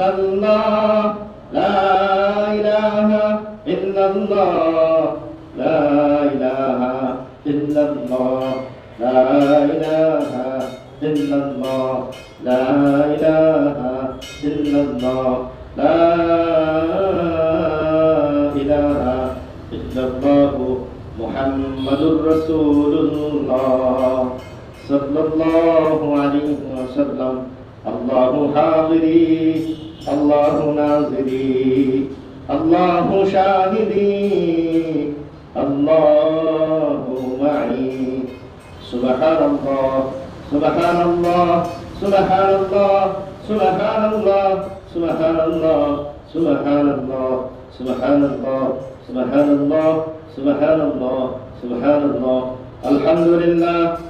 illallah La ilaha illallah La ilaha illallah La ilaha illallah La ilaha illallah La ilaha illallah محمد رسول الله صلى الله عليه وسلم الله حاضري الله ناظري الله شاهدي الله معي. سبحان الله سبحان الله سبحان الله سبحان الله سبحان الله سبحان الله سبحان الله سبحان الله سبحان الله سبحان الله الحمد لله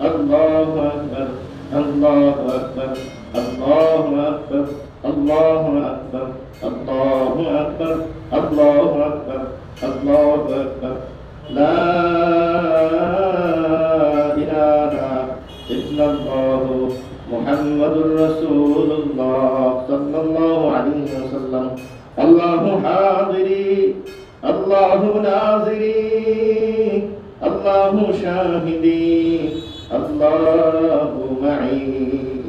الله أكبر الله أكبر الله أكبر الله أكبر الله أكبر الله أكبر الله أكبر. لا إله إلا الله محمد رسول الله صلى الله عليه وسلم. الله حاضري الله ناظري الله شاهدي. الله معي.